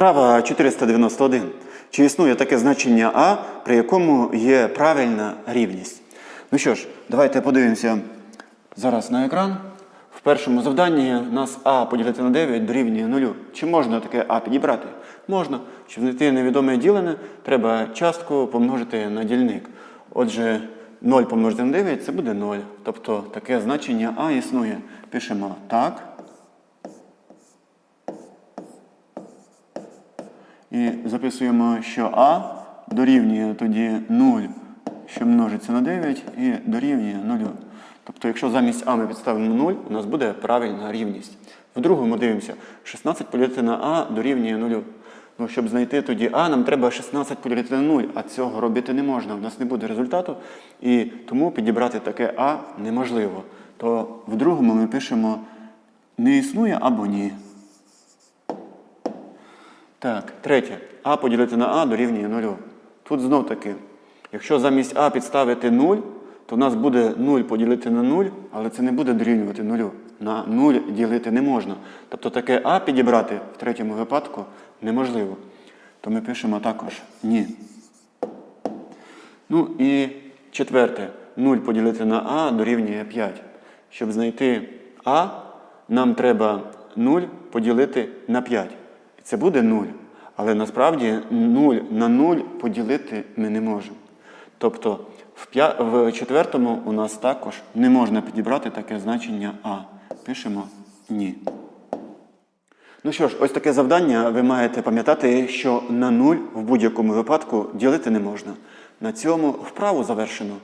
Вправа 491. Чи існує таке значення А, при якому є правильна рівність? Ну що ж, давайте подивимося зараз на екран. В першому завданні нас А поділити на 9 дорівнює 0. Чи можна таке А підібрати? Можна. Щоб знайти невідоме ділене, треба частку помножити на дільник. Отже, 0 помножити на 9 це буде 0. Тобто таке значення А існує. Пишемо так. І записуємо, що А дорівнює тоді 0, що множиться на 9, і дорівнює 0. Тобто, якщо замість А ми підставимо 0, у нас буде правильна рівність. В другому дивимося, 16 поділити на А дорівнює 0. Ну, щоб знайти тоді А, нам треба 16 поділити на 0, а цього робити не можна. У нас не буде результату, і тому підібрати таке А неможливо. То в другому ми пишемо не існує або ні. Так, третє. А поділити на А дорівнює 0. Тут знов таки, якщо замість А підставити 0, то в нас буде 0 поділити на 0, але це не буде дорівнювати 0. На 0 ділити не можна. Тобто таке А підібрати в третьому випадку неможливо. То ми пишемо також ні. Ну і четверте. 0 поділити на А дорівнює 5. Щоб знайти А, нам треба 0 поділити на 5. Це буде 0. Але насправді 0 на 0 поділити ми не можемо. Тобто в, четвертому у нас також не можна підібрати таке значення А. Пишемо ні. Ну що ж, ось таке завдання. Ви маєте пам'ятати, що на 0 в будь-якому випадку ділити не можна. На цьому вправу завершено.